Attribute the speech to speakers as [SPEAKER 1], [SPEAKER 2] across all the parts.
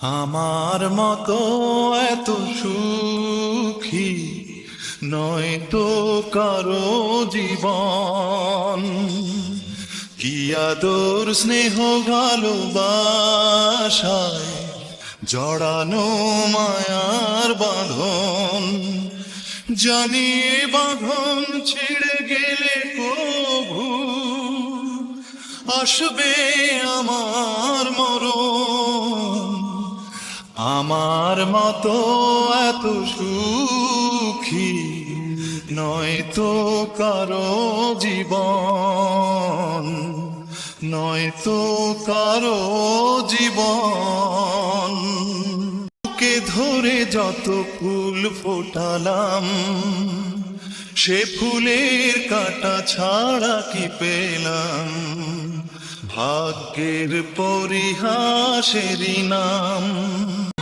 [SPEAKER 1] আমার মতো এত সুখী নয় তো কারও জীবন। কি আদর, স্নেহ, ভালোবাসায় জড়ানো মায়ার বাঁধন। জানি বাঁধন ছেড়ে গেলে প্রভু আসবে আমার মরণ। আমার মতো এত সুখী নয় তো কারও জীবন, নয় তো কারও জীবন। বুকে ধরে যত ফুল ফোটালাম, সে ফুলের কাটা ছাড়া কি পেলাম? ভাগ্যের পরিহাসেরই নাম,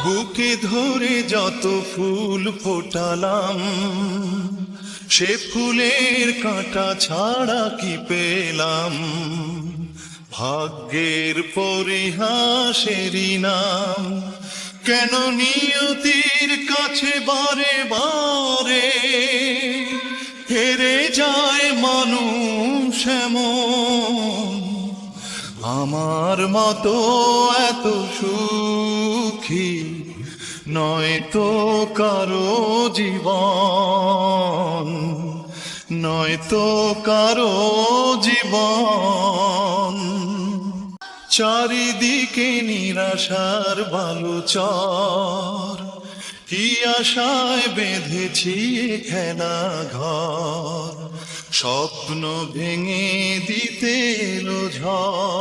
[SPEAKER 1] বুকে ধরে যত ফুল ফোটালাম, সে ফুলের কাঁটা ছাড়া কি পেলাম? ভাগ্যের পরিহাসেরই নাম, কেন নিয়তির কাছে বারে বারে হেরে যায় মানুষ এমন? আমার মতো এত সুখী নয় তো কারও জীবন, নয় তো কারও জীবন। চারিদিকে নিরাশার বালুচর কি আশায় বেঁধেছি খেলা ঘর। স্বপ্ন ভেঙে দিতে ঝড়।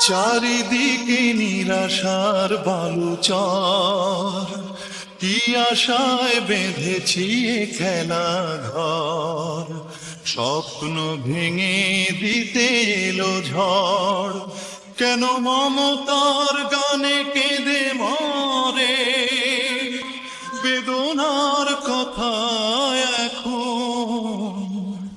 [SPEAKER 1] চারিদিকে নিরাশার বালুচর। কি আশায় বেঁধেছি খেলা ঘর স্বপ্ন ভেঙে দিতে এলো ঝড়। কেন মমতার গানে কেঁদে মরে? বেদনার